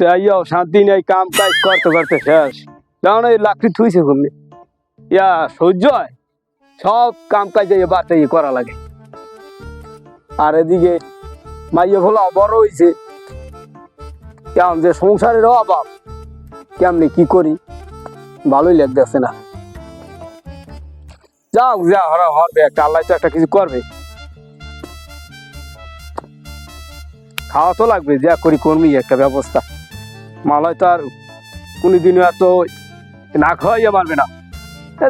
তাইও শান্তি নেই, কাম কাজ করতে করতে শেষ। যেমন এই লাকড়ি থুইছে ঘুমনি। ইয়া, সহ্য হয়? সব কাম কাজ এই বাড়তে করা লাগে। আর এদিকে মাইয়ে ভোলা বড় হইছে। কেমন যে সংসারের অভাব, কেমনি কি করি? ভালোই লাগতেছে না। যাও, যা, হরা হরবে একটা আল্লাহ তো একটা কিছু করবে। খাওয়া তো লাগবে, যা করি কর্মী একটা ব্যবস্থা। মালয় তো আর কোনোদিনও এত না খাওয়াইয়া পারবে না।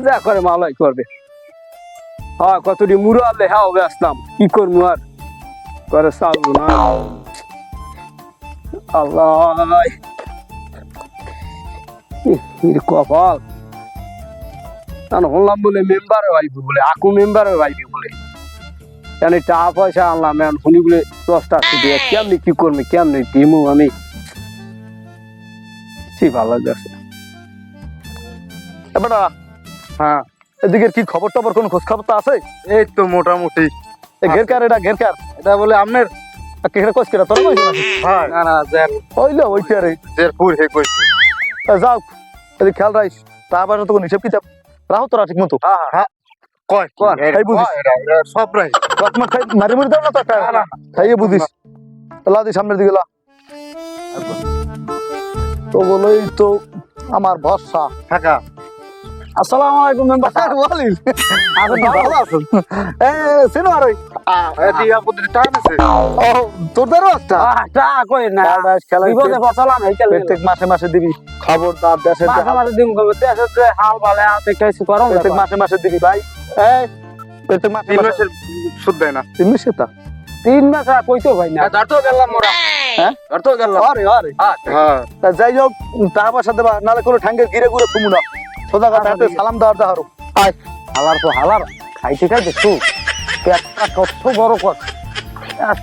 যা করে মালয় করবে। হ্যাঁ কতটি মুড়ো আনলে হ্যাঁ ব্যস্তাম কি করব আর? করে চালবো না। আল্লাহ! কপাল। হলাম বলে মেম্বারও আইবি বলে, আকু মেম্বারও আইবি বলে। কেন টাকা পয়সা আনলাম এখন শুনি বলে দশটা কেমনি কি করবি, কেমনি দিমু আমি? কি ভালো লাগছে এবার হ্যাঁ। এদিকে কি খবর টবর কোন খোঁজ খবর তো আছে? এই তো মোটামুটি। ঘেরকার এটা ঘেরকার এটা বলে আমনের। তোর কইছ হ্যাঁ। না না জের হইল ওইটা রে। জের পুর হে কইছে। যাও। এদিকে খেয়াল রাখিস তারপর তো কোনো হিসেব কিতাব রাহো তোরা ঠিক মতো হ্যাঁ। হ্যাঁ। কয় কয়, বুঝিস। সব রাই। খাই মারি মারি দাও না তো। খাইয়ে বুঝিস। লা দি সামনের দিকে লা। তো বলেই তো আমার ভরসা। থাকা আসসালামু আলাইকুম মেম্বার বলিস। আগে তো ভালো আছেন? এ সিনো আর আপদের টাইম আছে ও একটা? টা কই না। খেলাইতে বিপদে ফসলাম এই প্রত্যেক মাসে মাসে দিবি। খবরদার মাঝে মাঝে দিন কবে দেশে যে হাল আছে কিছু করো প্রত্যেক মাসে মাসে দিবি ভাই। এই প্রত্যেক মাসে মাসে। সুদ দেয় না। তিন মাসে তা? তিন মাস কইতো ভাই না। ধরতো গেলাম মোরা। হ্যাঁ? হ্যাঁ। তা যাই হোক টাকা পয়সা দেবা নালে কোনো ঠাঙ্গের গিরে থুমু না। সোজা কথা হাতে সালাম দেওয়ার আয়। হালার তো হালার। খাইতে খাইতে তু পেটটা কত বড় কত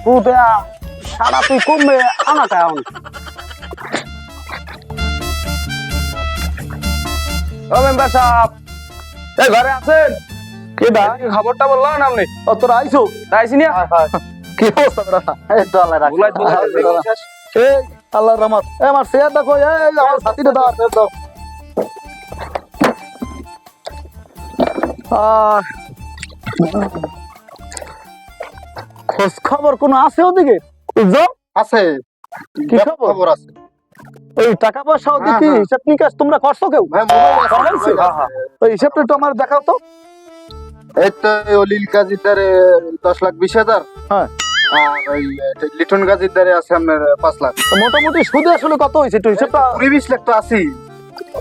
তু দেয়া সারা তুই কমবে আনা কেমন ও মেম্বার সাহেব। এই ঘরে আছেন? কেডা খবরটা বললাম না আপনি। ও তোরা আইছো? তাইছি না কি অবস্থা বেটা এই তো আল্লাহ রাখে বুলাই বুলাই এই আল্লাহর রহমত। এ আমার চেয়ার দেখো এই আমার সাথীটা দাও দাও খোঁজ খবর কোন আছে ওদিকে? আছে। কি খবর? আছে। এই টাকা পয়সা ওদিকে হ্যাঁ, হ্যাঁ। হিসাব নিকাশ তোমরা করছ কেউ? হ্যাঁ ওই হিসাবটা একটু আমার দেখাও তো। এই তো অলিল গাজীর দ্বারে দশ লাখ বিশ হাজার। হ্যাঁ। ওই লিটন গাজীর দ্বারে আছে আপনার পাঁচ লাখ। মোটামুটি সুদে আসলে কত হয়েছে? একটু হিসাবটা কুড়ি বিশ লাখ তো আছি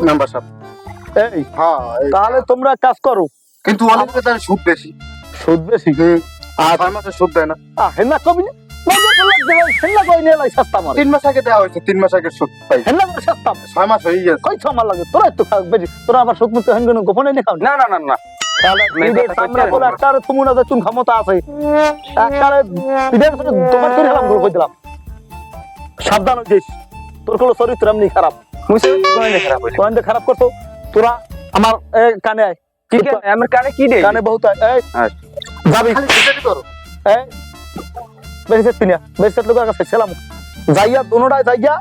মেম্বার সাহেব। এই? হ্যাঁ তাহলে তোমরা কাজ করো। কিন্তু অলিল গাজীর সুদ বেশি। সুদ বেশি? আর ছয় মাসের সুদ দেয় না। আহ হেনা কবি না তিন মাস আগে দেওয়া হয়েছে তিন মাস আগে সুদ পাই। ছয় মাস হয়ে গেছে। তোরা একটু তোরা আবার সুদ মুক্ত গোপনে নে খাও না না না। সাবধান হইছিস তোর কোনো চরিত্র এমনি খারাপ। খারাপ করতো তোরা আমার এ, কানে আয়। আমার কানে কি দে কানে বহুত আয়। এই আচ্ছা। যাবি। লোকের কাছে ছিলাম। যাইয়া যাইয়া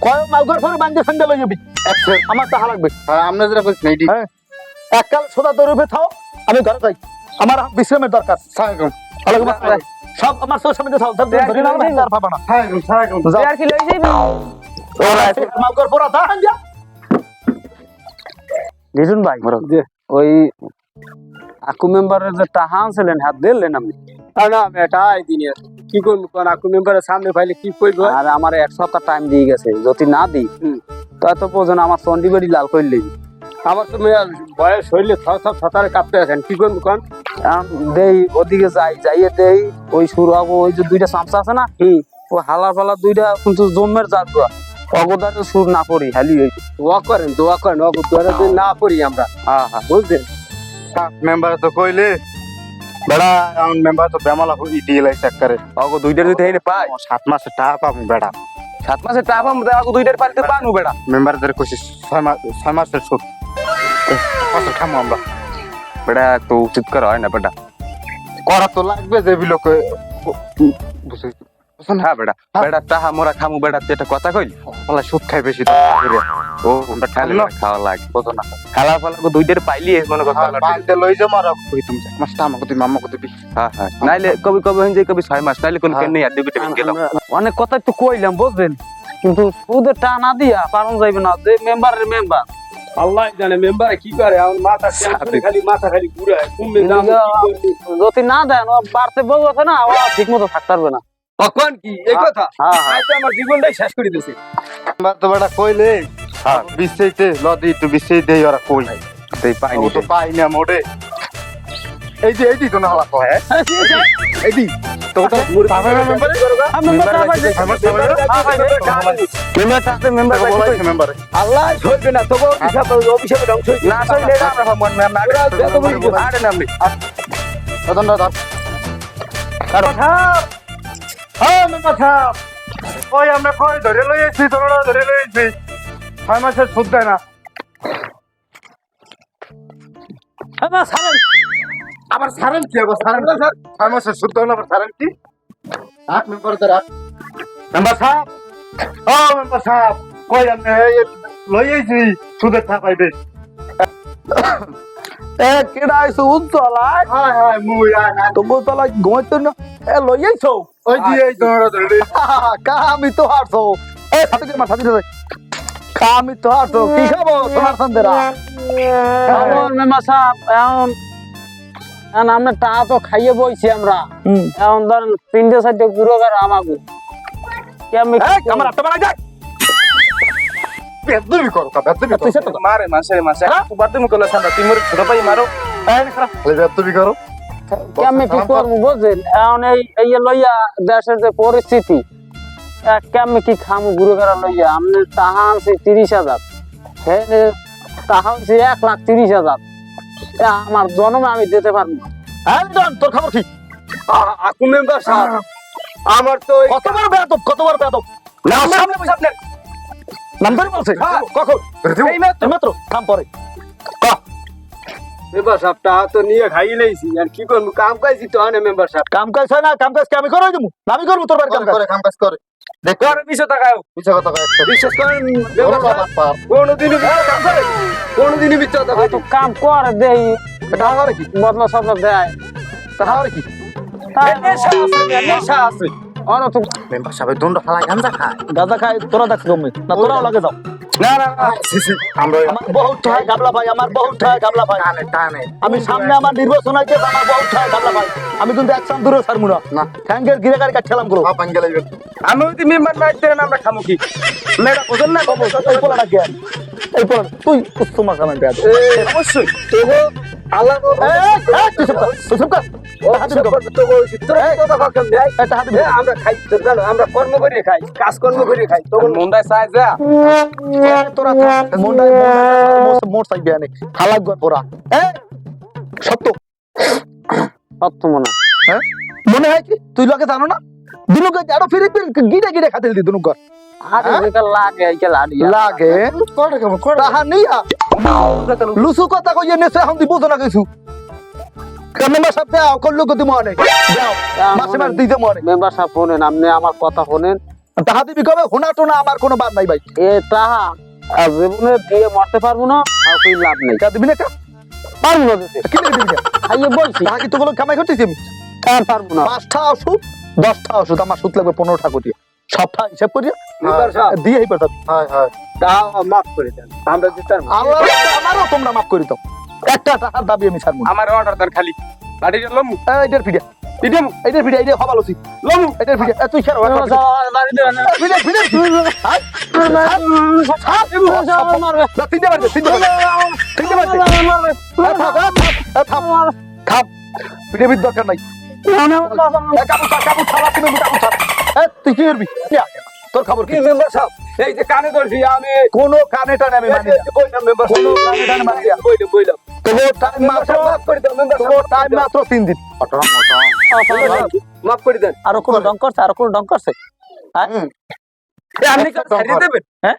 কয় মাউগর পরে বান্ধে সঙ্গে লই যাবি আমার টাকা লাগবে। হ্যাঁ আমরা যেটা হ্যাঁ। এককাল সোদা তোর থাও আমি ঘরে যাই। আমার বিশ্রামের দরকার। আলাইকুম আসসালাম। সব আমার সব সামনে সব ধরে নাও না আর পাবা না। যাও। আর কি লই যাইবি ওরা মাউগর পরা দা হান যা লিটন ভাই ওই আকু মেম্বারের যে টাহা আনছিলেন হাত দিলেন আপনি? আর না আমি এটা আই দিনে কি করব? কারণ আকু মেম্বারের সামনে ফাইলে কি করব আর আমার এক সপ্তাহ টাইম দিয়ে গেছে। যদি না দিই। তা তো প্রয়োজন আমার চন্ডিবাড়ি লাল করলে আমার তো মেয়ে বয়স শরীরে থর থর থতারে কাঁপতে আছেন। কি করব কারণ দেই ওদিকে যাই যাইয়ে দেই ওই সুর হব ওই যে দুইটা চামচা আছে না হুম। ও হালার পালার দুইটা কিন্তু জমের জাত অগদারে সুর না পড়ি হালি হই দোয়া করেন দোয়া করেন অগু দোয়ারে দিন না পড়ি আমরা। হ্যাঁ হ্যাঁ। বুঝলেন? মেম্বার তো কইলে বেড়া আমার মেম্বার তো বেমালা ই দিয়ে লাইছে একবারে অগো দুইটা যদি হেনে পাই সাত মাসের টাকা পাবো বেড়া। সাত মাসে টাকা পাবো অগো দুইটার পালিতে পানু বেড়া। মেম্বারদের কইছি ছয় মাস ছয় মাসের সুদ কত খামো আমরা। বেড়া তো উচিত করা হয় না বেটা? করা তো লাগবে যে বিলোকে বুঝছি হ্যাঁ বেটা বেটা তাহা মোরা খামু বেটা তুই একটা কথা কইলি? বলা সুদ খাই বেশি। ও আমরা ঠালে খাওয়া লাগে বুঝো না? খেলা ফেলা দুইটার পাইলি মনে কর বালতে লই যা মারা কই তুমি তুমি মাম্মাকে দিবি হ্যাঁ হ্যাঁ। নাইলে কবি কবি হইন যাই কবি ছয় মাস। নাইলে কোন কেন আর বিন গেলাম অনেক কথাই তো কইলাম বুঝলেন? কিন্তু ওদের টানা দিয়া পারন যাইবে না যে মেম্বারের মেম্বার আল্লাহ জানে মেম্বার কি করে? আমার মাথা খালি মাথা খালি ঘুরায় কমবে দাম যদি না দেন ও বাড়তে আছে না ও ঠিক মতো থাকতে পারবে না। কখন কি? এই কথা? হ্যাঁ হ্যাঁ। আজ আমার জীবনটাই শেষ করে দিয়েছে মেম্বার তো বেটা কইলে হ্যাঁ। বিশ্বইতে লদি তো বিশ্বই দেই ওরা কই দেই পাইনি তো পাই না মোড়ে এই যে এই তো না হালা কয় এই আল্লাহ সইবে না। তবু অভিশাপে ধ্বংস না সইলে আমরা ওই কই ধরে লই আইছি? তোমরা ধরে লই ছয় মাসের সুদ দেয় না। আবার সারেন কি আবার সারেন না স্যার ছয় মাসের সুদ দেন আবার সারেন কি আট মেম্বার দাঁড়া মেম্বার সাহেব ও মেম্বার সাহেব কই আমরা লই আইছি সুদের থা পাইবে এ কেডা আইছো উজ্জ্বলাই হায় হায় মুই আয় না তো গোতলা ঘুমাইতো না এ লই আইছো ওই দি এই তোমরা ধরে কামি তো হারছো এ সাথে মা সাথে দে কামি তো হারছো কি খাব সোনার সন্দেরা এখন মেম্বার সাহেব এখন এখন আমরা তো খাইয়ে বইছি আমরা। এখন ধরেন তিনটে চারটে পুরো করে আমাকে কেমন আমার করো তা করো। মারে মাসে মাসে তুই সান্দা মোর ছোট ভাই মারো। করো। কেমন কি করব বুঝছেন এখন এই এই লইয়া দেশের যে পরিস্থিতি কেমন কি খামু গুরু করা লইয়া? আপনি তাহা আনছে তিরিশ হাজার। হ্যাঁ তাহা হচ্ছে এক লাখ তিরিশ হাজার। আমার জন্মে আমি দিতে পারব না। একদম তোর খবর কি? আ- মেম্বার সাহেব আমার তো কতবার বেয়াদব কতবার বেয়াদব? না সামনে বসে আপনার নাম বলছে। হ্যাঁ। কখন? এই মাত্র। মাত্র থাম পরে। মেম্বার সাহেব তো নিয়ে খাই লাইছি আর কি করব? কাম কাইছি তো আনে মেম্বার সাহেব। কাম কাজ হয় না কাম কাজ আমি করে দেবো? আমি করব তোর বাড়ি কাম কাজ? কাম কাজ করে। দেখ। কথা কয় বিশ্বাস করেন কাম করে। কোনোদিনই মিথ্যা কথা তো কাম করে দেই। এটা করে কি? বদলা সদলা দেয়। এটা করে কি? নেশা আছে নেশা আছে। ওরা তো মেম্বার সাহেব দন্ড ফালা গাঁজা খায়। গাঁজা খায় তোরা দেখ গমে না তোরাও লাগে যাও। না না না। আমরা আমার বহুত ঠায় গাবলা ভাই আমার বহুত ঠায় গাবলা ভাই। টানে টানে। আমি সামনে আমার নির্বাচন আছে আমার বহুত ঠায় গাবলা ভাই। আমি কিন্তু একসাম দূরে ছাড়বো না। না। ঠ্যাঙ্গের গিরে গাড়ি কাটছিলাম করো আমি যদি মেম্বার নাই তেন আমরা খামো কি? মেয়েরা বুঝেন না কব এই পোলাটা কে? এই পোলা তুই অবশ্যই। আল্লাহ তুই তুই আমরা খাই জানো আমরা কর্ম করে খাই কাজ কর্ম করে খাই। তখন মন্দায় চাই যা। তোরা চাই গর পোরা সত্য। সত্য মনে। হ্যাঁ? মনে হয় কি? তুই লোকে জানো না? দুনুকে আরও ফিরে ফিরে গিরে গিরে খাতে দি দুনুক গর আরে যেটা লাগে এইটা লাড়ি লাগে। তাহা নিয়া। লুসু কথা কইয়ে নেছে এখন দিব না কিছু। কামেমা সাথে করল গতি মনে যাও মাসে মাস দিতে মনে। মেম্বার সাহেব শোনেন আপনি আমার কথা শোনেন। তাহা দিবি কবে? হোনা টোনা আমার কোনো বাদ নাই ভাই। এ তাহা আর জীবনে দিয়ে মরতে পারব না আর কোনো লাভ নেই। কা দিবি না কা? পারব না দিতে। কি দিবি না বলছি। তাহা কি তোগুলো কামাই করতেছি আমি? আর পারব না। পাঁচটা ওষুধ দশটা ওষুধ আমার সুদ লাগবে পনেরোটা কোটি। সবটা হিসাব সাহেব তা মাফ করে দেন আমরা দিতাম আল্লাহ আমারও তোমরা মাফ করি দাও। একটা টাকার দাবি আমি ছাড়বো। আমার অর্ডার দেন খালি। লাঠি লমু। এই, এইটার দিদিম এইটার পিডিয়া এইটা হবাল উচিত লমু। তুই খেলো দেবেন না। পিডিয়া বিদ দরকার নাই। তুই কি করবি? তোর খবর কি? মেম্বার সাহেব? এই যে কানে ধরছি আমি। কোনো কানে টানে আমি মানি না। বইলাম মেম্বার কোনো কানে টানে মানি না। বইলাম বইলাম তোর টাইম মাত্র মাফ করে দাও মেম্বার টাইম মাত্র তিন দিন। মাফ করে দেন। আরও কোন ডং করছে? আরও কোন ডং করছে? আপনি ছাড়িয়ে দেবেন? হ্যাঁ?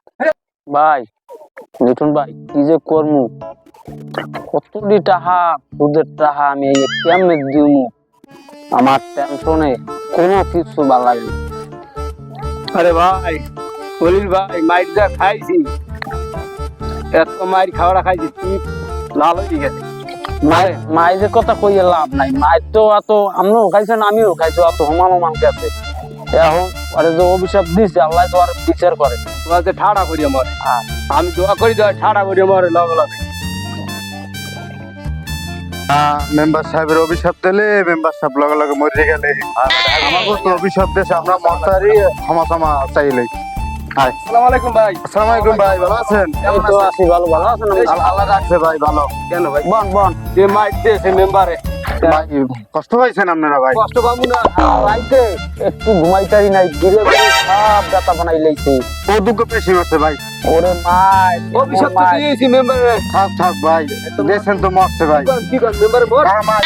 ভাই লিটন ভাই কি যে করমু? কতটি টাহা সুদের টাহা আমি এই কেমনে দিমু। আমার টেনশনে কোনো কিছু ভালো লাগে না। আরে ভাই বলিল ভাই মাইর যা খাইছি। এত মাইর খাওয়াটা খাইছি তুই লাল হয়ে গেছে। মায়ের মায়ের কথা কইয়ে লাভ নাই। মায়ের তো এত আমরাও খাইছেন আমিও খাইছি অত হমান হমান গেছে। এখন আরে যে অভিশাপ দিছে আল্লাহ তো আর বিচার করে। যে ঠাড়া করি আমার। আমি দোয়া করি তো ঠাড়া করি আমার লগে লগে। মেম্বার সাহেবের অভিশাপ দিলে মেম্বার সাহেব লগে লগে মরে গেলে। আমাকে তো অভিশাপ দেশে আমরা মশারি ক্ষমা ক্ষমা চাইলে আসসালামু আলাইকুম ভাই। আসসালামু আলাইকুম ভাই ভালো আছেন? এই তো আছি ভালো ভালো আছেন আল- আল্লাহ রাখছে ভাই ভালো। কেন ভাই? বন বন। যে দিয়েছে মেম্বারে। কষ্ট পাইছেন আপনারা ভাই? কষ্ট পাবো না। রাইতে একটু ঘুমাইতারি নাই গিরে সব বানাই লাইছে। ও দুঃখ বেশি হচ্ছে ভাই? ওরে মাই অভিশাপ তো দিয়েছি মেম্বারে থাক থাক ভাই দেশেন তো মরছে ভাই। কি কর মেম্বারে মোর? তা ভাই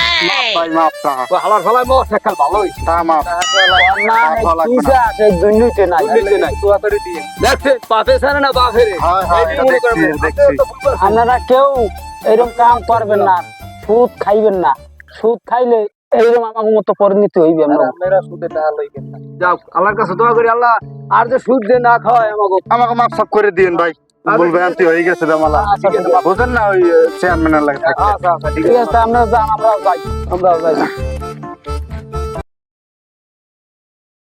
ও হালার ফালায় মোর সকাল ভালো হইছে তা মাফ। না। নাই। নাই। তুয়াতারি দিয়ে। দেখছে পাপে সারে না হয় হয় এটা দেখছি দেখছি। আপনারা কেউ এরকম কাম করবেন না। সুদ খাইবেন না। সুদ খাইলে এইরকম আমার মতো পরিণতি হইবে আমরা। যাও আল্লাহর কাছে দোয়া করি আল্লাহ আর যে সুদ দিয়ে না খাওয়ায় আমাকে। আমাকে মাফ সাফ করে দিন ভাই। ভুল হয়ে গেছে দামালা আচ্ছা। বুঝেন না ওই চেয়ারম্যানের লাগে আচ্ছা আচ্ছা ঠিক আছে আমরা যান আমরা যাই আমরা যাই।